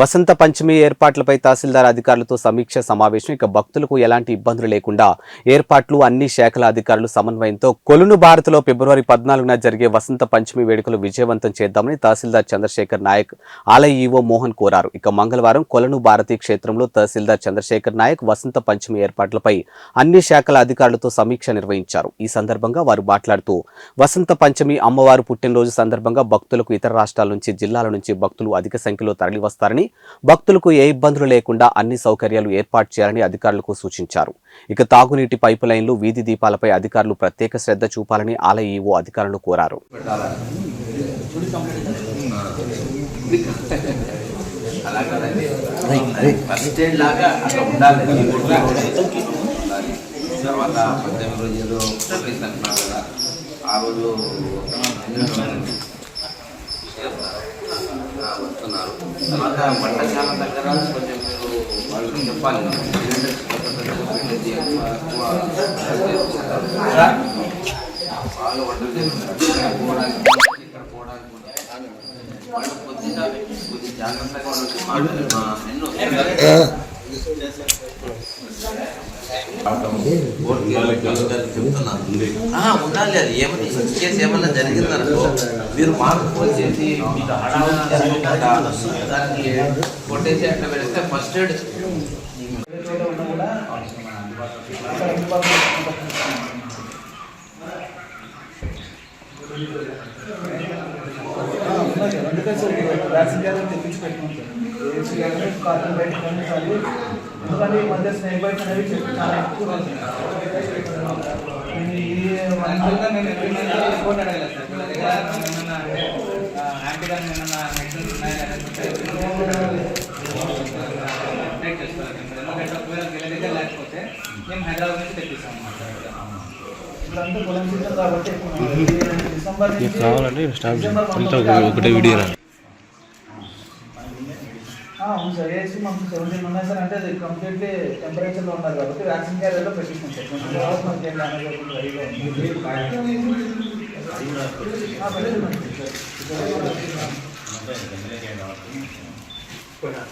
వసంత పంచమి ఏర్పాట్లపై తహసీల్దార్ అధికారులతో సమీక్ష సమావేశం. ఇక భక్తులకు ఎలాంటి ఇబ్బందులు లేకుండా ఏర్పాట్లు అన్ని శాఖల అధికారులు సమన్వయంతో కొలును భారత్లో ఫిబ్రవరి పద్నాలుగున జరిగే వసంత పంచమి వేడుకలు విజయవంతం చేద్దామని తహసీల్దార్ చంద్రశేఖర్ నాయక్ ఆలయ ఈవో మోహన్ కోరారు. ఇక మంగళవారం కొలను భారతి క్షేత్రంలో తహసీల్దార్ చంద్రశేఖర్ నాయక్ వసంత పంచమి ఏర్పాట్లపై అన్ని శాఖల అధికారులతో సమీక్ష నిర్వహించారు. ఈ సందర్భంగా వారు మాట్లాడుతూ వసంత పంచమి అమ్మవారు పుట్టినరోజు సందర్భంగా భక్తులకు ఇతర రాష్ట్రాల నుంచి జిల్లాల నుంచి భక్తులు అధిక సంఖ్యలో తరలివస్తారని భక్తులకు ఏ ఇబ్బందులు లేకుండా అన్ని సౌకర్యాలు ఏర్పాటు చేయాలని అధికారులకు సూచించారు. ఇక తాగునీటి పైపు లైన్లు వీధి దీపాలపై అధికారులు ప్రత్యేక శ్రద్ధ చూపాలని ఆలయ ఈవో అధికారులను కోరారు. తర్వాత పద్దెనిమిది రోజు ఏదో పోలీస్ అంటున్నారు కదా ఆ రోజు చెప్తున్నారు. తర్వాత వంటశాల దగ్గర కొంచెం మీరు వాళ్ళకి చెప్పాలి. వాళ్ళు వంటలు చేస్తున్నారు. ఇక్కడ పోవడానికి వాళ్ళు కొద్దిగా కొద్ది జాగ్రత్తగా ఉండొచ్చు. ఉండాలి అది. ఏమని? కేసు ఏమన్నా జరిగిందనుకో మీరు మాకు ఫోన్ చేసి మీకు హడావుడి దానికి కొట్టేసి అట్లా పెడితే ఫస్ట్ ఎయిడ్ అందుకే సార్ వ్యాక్సిన్ క్యారెట్ తెప్పించి పెట్టుకుంటారు సార్ ఏసీ క్యారెట్ కార్టన్ బయట ఈ మధ్య స్నేక్ బైట్స్ అనేవి చాలా ఎక్కువ లేకపోతే మేము హైదరాబాద్ నుంచి తెప్పిస్తాం కావాలంటే స్టాప్ ఒకటే వీడియో అవును సార్. ఏసీ మాకు సెవెంటీన్ ఉన్నాయి సార్ అంటే అది కంప్లీట్లీ టెంపరేచర్లో ఉన్నారు కాబట్టి వ్యాక్సిన్ క్యారెట్లో పెట్టిస్తాం సార్. ట్వంటీ అవర్స్ మనకి ఏం డ్యామేజ్ అవ్వకుండా రెడీగా ఉంది సార్